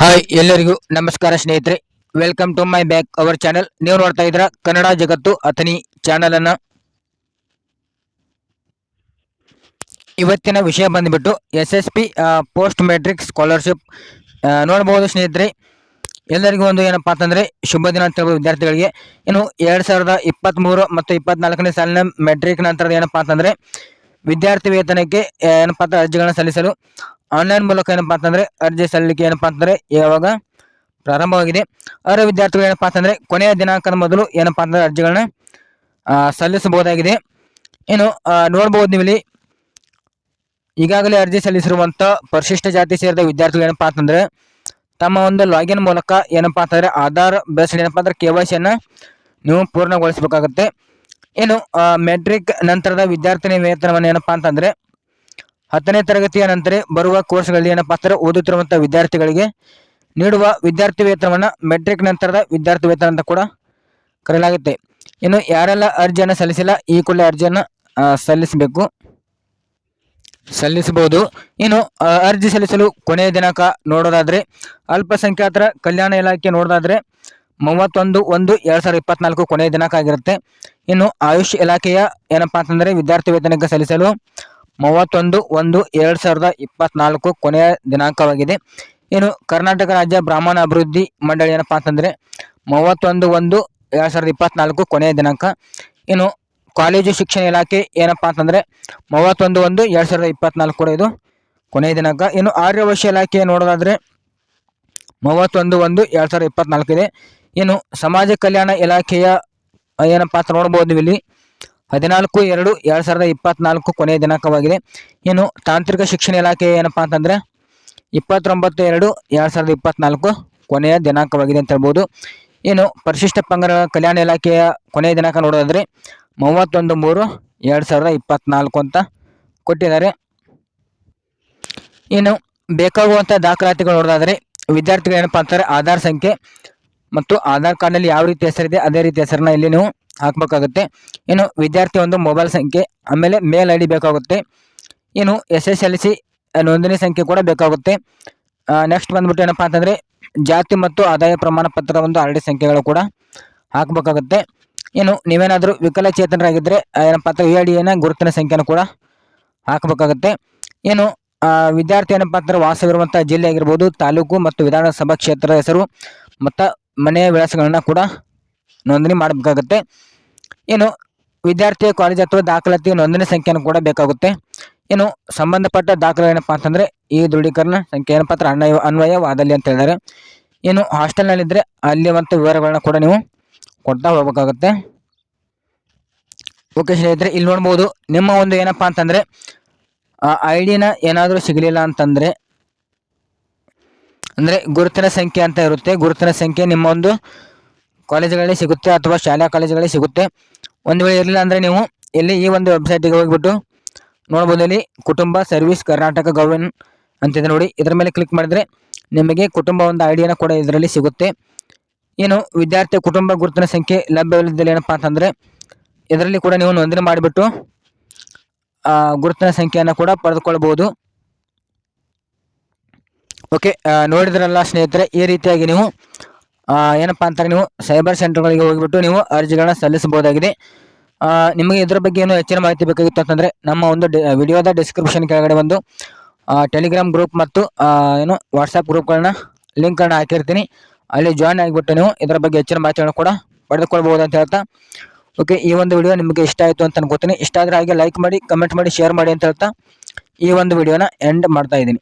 Hi ಎಲ್ಲರಿಗೂ ನಮಸ್ಕಾರ ಸ್ನೇಹಿತರೆ. Welcome to my back our channel ನೀವು ನೋಡ್ತಾ ಇದ್ರ ಕನ್ನಡ ಜಗತ್ತು ಅಥನಿ ಚಾನಲ್ ಅನ್ನ. ಇವತ್ತಿನ ವಿಷಯ ಬಂದ್ಬಿಟ್ಟು S S P post matric scholarship ನೋಡಬಹುದು ಸ್ನೇಹಿತರೆ. ಎಲ್ಲರಿಗೂ ಒಂದು ಏನಪ್ಪಾ ಅಂತಂದ್ರೆ ಶುಭ ದಿನ ಅಂತ ಹೇಳ್ಬೋದು ವಿದ್ಯಾರ್ಥಿಗಳಿಗೆ. ಏನು ಎರಡ್ ಸಾವಿರದ ಇಪ್ಪತ್ತ್ಮೂರು ಮತ್ತು ಇಪ್ಪತ್ನಾಲ್ಕನೇ ಸಾಲಿನ ಮೆಟ್ರಿಕ್ ನಂತರದ ಏನಪ್ಪಾ ಅಂತಂದ್ರೆ ವಿದ್ಯಾರ್ಥಿ ವೇತನಕ್ಕೆ, ಏನಪ್ಪ ಅಂತ ಅರ್ಜಿಗಳನ್ನ ಸಲ್ಲಿಸಲು ಆನ್ಲೈನ್ ಮೂಲಕ ಏನಪ್ಪಾ ಅಂತಂದ್ರೆ ಅರ್ಜಿ ಸಲ್ಲಿಕೆ ಏನಪ್ಪಾ ಅಂತಂದ್ರೆ ಯಾವಾಗ ಪ್ರಾರಂಭವಾಗಿದೆ. ಅರ್ಹ ವಿದ್ಯಾರ್ಥಿಗಳು ಏನಪ್ಪಾ ಅಂತಂದ್ರೆ ಕೊನೆಯ ದಿನಾಂಕದ ಮೊದಲು ಏನಪ್ಪಾ ಅಂತಂದ್ರೆ ಅರ್ಜಿಗಳನ್ನ ಸಲ್ಲಿಸಬಹುದಾಗಿದೆ. ಏನು ನೋಡ್ಬೋದು ನೀವು ಇಲ್ಲಿ ಈಗಾಗಲೇ ಅರ್ಜಿ ಸಲ್ಲಿಸಿರುವಂಥ ಪರಿಶಿಷ್ಟ ಜಾತಿ ಸೇರಿದ ವಿದ್ಯಾರ್ಥಿಗಳು ಏನಪ್ಪಾ ಅಂತಂದ್ರೆ ತಮ್ಮ ಒಂದು ಲಾಗಿನ್ ಮೂಲಕ ಏನಪ್ಪಾ ಅಂತಂದ್ರೆ ಆಧಾರ್ ಬೇಸ್ಡ್ ಏನಪ್ಪಾ ಅಂದ್ರೆ ಕೆ ವೈ ಸಿಯನ್ನ ನೀವು ಪೂರ್ಣಗೊಳಿಸಬೇಕಾಗುತ್ತೆ. ಏನು ಮೆಟ್ರಿಕ್ ನಂತರದ ವಿದ್ಯಾರ್ಥಿನಿ ವೇತನವನ್ನು ಏನಪ್ಪಾ ಅಂತಂದ್ರೆ ಹತ್ತನೇ ತರಗತಿಯ ನಂತರ ಬರುವ ಕೋರ್ಸ್ಗಳಲ್ಲಿ ಏನಪ್ಪಾ ಅಂದರೆ ಓದುತ್ತಿರುವಂಥ ವಿದ್ಯಾರ್ಥಿಗಳಿಗೆ ನೀಡುವ ವಿದ್ಯಾರ್ಥಿ ವೇತನವನ್ನು ಮೆಟ್ರಿಕ್ ನಂತರದ ವಿದ್ಯಾರ್ಥಿ ವೇತನ ಅಂತ ಕೂಡ ಕರೆಯಲಾಗುತ್ತೆ. ಇನ್ನು ಯಾರೆಲ್ಲ ಅರ್ಜಿಯನ್ನು ಸಲ್ಲಿಸಿಲ್ಲ ಈ ಕೂಡಲೇ ಅರ್ಜಿಯನ್ನು ಸಲ್ಲಿಸಬೇಕು. ಸಲ್ಲಿಸಬಹುದು. ಇನ್ನು ಅರ್ಜಿ ಸಲ್ಲಿಸಲು ಕೊನೆಯ ದಿನಾಂಕ ನೋಡೋದಾದರೆ ಅಲ್ಪಸಂಖ್ಯಾತರ ಕಲ್ಯಾಣ ಇಲಾಖೆ ನೋಡೋದಾದರೆ ಮೂವತ್ತೊಂದು ಒಂದು ಎರಡು ಸಾವಿರದ ಇಪ್ಪತ್ನಾಲ್ಕು ಕೊನೆಯ ದಿನಾಂಕ ಆಗಿರುತ್ತೆ. ಇನ್ನು ಆಯುಷ್ ಇಲಾಖೆಯ ಏನಪ್ಪಾ ಅಂತಂದರೆ ವಿದ್ಯಾರ್ಥಿ ವೇತನಕ್ಕೆ ಸಲ್ಲಿಸಲು ಮೂವತ್ತೊಂದು ಒಂದು ಎರಡ್ ಸಾವಿರದ ಇಪ್ಪತ್ನಾಲ್ಕು ಕೊನೆಯ ದಿನಾಂಕವಾಗಿದೆ. ಇನ್ನು ಕರ್ನಾಟಕ ರಾಜ್ಯ ಬ್ರಾಹ್ಮಣ ಅಭಿವೃದ್ಧಿ ಮಂಡಳಿ ಏನಪ್ಪಾ ಅಂತಂದರೆ ಮೂವತ್ತೊಂದು ಒಂದು ಎರಡು ಸಾವಿರದ ಇಪ್ಪತ್ನಾಲ್ಕು ಕೊನೆಯ ದಿನಾಂಕ. ಇನ್ನು ಕಾಲೇಜು ಶಿಕ್ಷಣ ಇಲಾಖೆ ಏನಪ್ಪಾ ಅಂತಂದರೆ ಮೂವತ್ತೊಂದು ಒಂದು ಎರಡು ಸಾವಿರದ ಇಪ್ಪತ್ನಾಲ್ಕು ಕೂಡ ಇದು ಕೊನೆಯ ದಿನಾಂಕ. ಇನ್ನು ಆರ್ಯವಶ್ಯ ಇಲಾಖೆ ನೋಡೋದಾದರೆ ಮೂವತ್ತೊಂದು ಒಂದು ಎರಡು ಸಾವಿರದ ಇಪ್ಪತ್ನಾಲ್ಕು ಇದೆ. ಇನ್ನು ಸಮಾಜ ಕಲ್ಯಾಣ ಇಲಾಖೆಯ ಏನಪ್ಪಾ ಅಂತ ನೋಡ್ಬೋದು ಇಲ್ಲಿ. ಹದಿನಾಲ್ಕು ಎರಡು ಎರಡ್ ಸಾವಿರದ ಇಪ್ಪತ್ನಾಲ್ಕು ಕೊನೆಯ ದಿನಾಂಕವಾಗಿದೆ. ಇನ್ನು ತಾಂತ್ರಿಕ ಶಿಕ್ಷಣ ಇಲಾಖೆ ಏನಪ್ಪಾ ಅಂತಂದ್ರೆ ಇಪ್ಪತ್ತೊಂಬತ್ತು ಎರಡು ಎರಡ್ ಸಾವಿರದ ಇಪ್ಪತ್ನಾಲ್ಕು ಕೊನೆಯ ದಿನಾಂಕವಾಗಿದೆ ಅಂತ ಹೇಳ್ಬೋದು. ಇನ್ನು ಪರಿಶಿಷ್ಟ ಪಂಗಡ ಕಲ್ಯಾಣ ಇಲಾಖೆಯ ಕೊನೆಯ ದಿನಾಂಕ ನೋಡೋದಾದರೆ ಮೂವತ್ತೊಂದು ಮೂರು ಎರಡು ಸಾವಿರದ ಇಪ್ಪತ್ನಾಲ್ಕು ಅಂತ ಕೊಟ್ಟಿದ್ದಾರೆ. ಇನ್ನು ಬೇಕಾಗುವಂಥ ದಾಖಲಾತಿಗಳು ನೋಡೋದಾದ್ರೆ ವಿದ್ಯಾರ್ಥಿಗಳು ಏನಪ್ಪಾ ಅಂತಾರೆ, ಆಧಾರ್ ಸಂಖ್ಯೆ ಮತ್ತು ಆಧಾರ್ ಕಾರ್ಡ್ನಲ್ಲಿ ಯಾವ ರೀತಿ ಹೆಸರಿದೆ, ಅದೇ ರೀತಿ ಹೆಸರನ್ನ ಇಲ್ಲಿ ನೀವು ಹಾಕಬೇಕಾಗುತ್ತೆ. ಇನ್ನು ವಿದ್ಯಾರ್ಥಿ ಒಂದು ಮೊಬೈಲ್ ಸಂಖ್ಯೆ, ಆಮೇಲೆ ಮೇಲ್ ಐ ಡಿ ಬೇಕಾಗುತ್ತೆ. ಇನ್ನು ಎಸ್ ಎಸ್ ಎಲ್ ಸಿ ನೋಂದಣಿ ಸಂಖ್ಯೆ ಕೂಡ ಬೇಕಾಗುತ್ತೆ. ನೆಕ್ಸ್ಟ್ ಬಂದ್ಬಿಟ್ಟು ಏನಪ್ಪಾ ಅಂತಂದರೆ ಜಾತಿ ಮತ್ತು ಆದಾಯ ಪ್ರಮಾಣ ಪತ್ರದ ಒಂದು ಆರ್ ಡಿ ಸಂಖ್ಯೆಗಳು ಕೂಡ ಹಾಕಬೇಕಾಗುತ್ತೆ. ಇನ್ನು ನೀವೇನಾದರೂ ವಿಕಲಚೇತನರಾಗಿದ್ದರೆ ಏನಪ್ಪ ಅಂತ ಎ ಡಿ ಎನ ಗುರುತಿನ ಸಂಖ್ಯೆನೂ ಕೂಡ ಹಾಕಬೇಕಾಗುತ್ತೆ. ಇನ್ನು ವಿದ್ಯಾರ್ಥಿ ಏನಪ್ಪಾ ಅಂತಂದ್ರೆ ವಾಸವಿರುವಂಥ ಜಿಲ್ಲೆ ಆಗಿರ್ಬೋದು, ತಾಲೂಕು ಮತ್ತು ವಿಧಾನಸಭಾ ಕ್ಷೇತ್ರದ ಹೆಸರು, ಮತ್ತು ಮನೆಯ ವಿಳಾಸಗಳನ್ನು ಕೂಡ ನೋಂದಣಿ ಮಾಡಬೇಕಾಗುತ್ತೆ. ಏನು ವಿದ್ಯಾರ್ಥಿಯ ಕಾಲೇಜ್ ಅಥವಾ ದಾಖಲಾತಿ ನೋಂದಣಿ ಸಂಖ್ಯೆಯನ್ನು ಕೂಡ ಬೇಕಾಗುತ್ತೆ. ಏನು ಸಂಬಂಧಪಟ್ಟ ದಾಖಲೆ ಏನಪ್ಪಾ ಅಂತಂದರೆ ಈ ದೃಢೀಕರಣ ಸಂಖ್ಯೆ ಏನಪ್ಪ ಅನ್ವಯ ಅನ್ವಯವಾದಲ್ಲಿ ಅಂತ ಹೇಳಿದ್ದಾರೆ ಏನು ಹಾಸ್ಟೆಲ್ನಲ್ಲಿದ್ದರೆ ಅಲ್ಲಿರುವಂಥ ವಿವರಗಳನ್ನ ಕೂಡ ನೀವು ಕೊಡ್ತಾ ಹೋಗಬೇಕಾಗುತ್ತೆ. ಓಕೆ ಸ್ನೇಹಿತರೆ, ಇಲ್ಲಿ ನೋಡ್ಬೋದು ನಿಮ್ಮ ಒಂದು ಏನಪ್ಪಾ ಅಂತಂದರೆ ಐ ಡಿನ ಏನಾದರೂ ಸಿಗಲಿಲ್ಲ ಅಂತಂದರೆ, ಅಂದರೆ ಗುರುತಿನ ಸಂಖ್ಯೆ ಅಂತ ಇರುತ್ತೆ. ಗುರುತಿನ ಸಂಖ್ಯೆ ನಿಮ್ಮ ಒಂದು ಕಾಲೇಜುಗಳಲ್ಲಿ ಸಿಗುತ್ತೆ ಅಥವಾ ಶಾಲಾ ಕಾಲೇಜುಗಳಲ್ಲಿ ಸಿಗುತ್ತೆ. ಒಂದು ವೇಳೆ ಇರಲಿಲ್ಲ ಅಂದರೆ ನೀವು ಇಲ್ಲಿ ಈ ಒಂದು ವೆಬ್ಸೈಟಿಗೆ ಹೋಗಿಬಿಟ್ಟು ನೋಡ್ಬೋದು ಇಲ್ಲಿ ಕುಟುಂಬ ಸರ್ವಿಸ್ ಕರ್ನಾಟಕ ಗೌರ್ಮೆಂಟ್ ಅಂತಿದೆ ನೋಡಿ. ಇದರ ಮೇಲೆ ಕ್ಲಿಕ್ ಮಾಡಿದರೆ ನಿಮಗೆ ಕುಟುಂಬ ಒಂದು ಐಡಿಯಾನ ಕೂಡ ಇದರಲ್ಲಿ ಸಿಗುತ್ತೆ. ಏನು ವಿದ್ಯಾರ್ಥಿ ಕುಟುಂಬ ಗುರುತಿನ ಸಂಖ್ಯೆ ಲಭ್ಯವಿಲ್ಲದಲ್ಲಿ ಏನಪ್ಪ ಅಂತಂದರೆ ಇದರಲ್ಲಿ ಕೂಡ ನೀವು ನೋಂದಣಿ ಮಾಡಿಬಿಟ್ಟು ಗುರುತಿನ ಸಂಖ್ಯೆಯನ್ನು ಕೂಡ ಪಡೆದುಕೊಳ್ಬೋದು. ಓಕೆ ನೋಡಿದ್ರಲ್ಲ ಸ್ನೇಹಿತರೆ, ಈ ರೀತಿಯಾಗಿ ನೀವು ಏನಪ್ಪಾ ಅಂತಾರೆ ನೀವು? ಸೈಬರ್ ಸೆಂಟರ್ಗಳಿಗೆ ಹೋಗಿಬಿಟ್ಟು ನೀವು ಅರ್ಜಿಗಳನ್ನ ಸಲ್ಲಿಸಬಹುದಾಗಿದೆ. ನಿಮಗೆ ಇದರ ಬಗ್ಗೆ ಏನು ಹೆಚ್ಚಿನ ಮಾಹಿತಿ ಬೇಕಾಗಿತ್ತು ಅಂತಂದ್ರೆ ನಮ್ಮ ಒಂದು ವಿಡಿಯೋದ ಡಿಸ್ಕ್ರಿಪ್ಷನ್ ಕೆಳಗಡೆ ಒಂದು ಟೆಲಿಗ್ರಾಮ್ ಗ್ರೂಪ್ ಮತ್ತು ಏನು ವಾಟ್ಸಪ್ ಗ್ರೂಪ್ಗಳನ್ನ ಲಿಂಕ್ಗಳನ್ನ ಹಾಕಿರ್ತೀನಿ. ಅಲ್ಲಿ ಜಾಯ್ನ್ ಆಗಿಬಿಟ್ಟು ನೀವು ಇದರ ಬಗ್ಗೆ ಹೆಚ್ಚಿನ ಮಾಹಿತಿಗಳನ್ನು ಕೂಡ ಪಡೆದುಕೊಳ್ಬಹುದು ಅಂತ ಹೇಳ್ತಾ. ಓಕೆ ಈ ಒಂದು ವಿಡಿಯೋ ನಿಮಗೆ ಇಷ್ಟ ಆಯಿತು ಅಂತ ಅನ್ಕೋತೀನಿ. ಇಷ್ಟ ಆದರೆ ಹಾಗೆ ಲೈಕ್ ಮಾಡಿ ಕಮೆಂಟ್ ಮಾಡಿ ಶೇರ್ ಮಾಡಿ ಅಂತ ಹೇಳ್ತಾ ಈ ಒಂದು ವಿಡಿಯೋನ ಎಂಡ್ ಮಾಡ್ತಾ ಇದ್ದೀನಿ.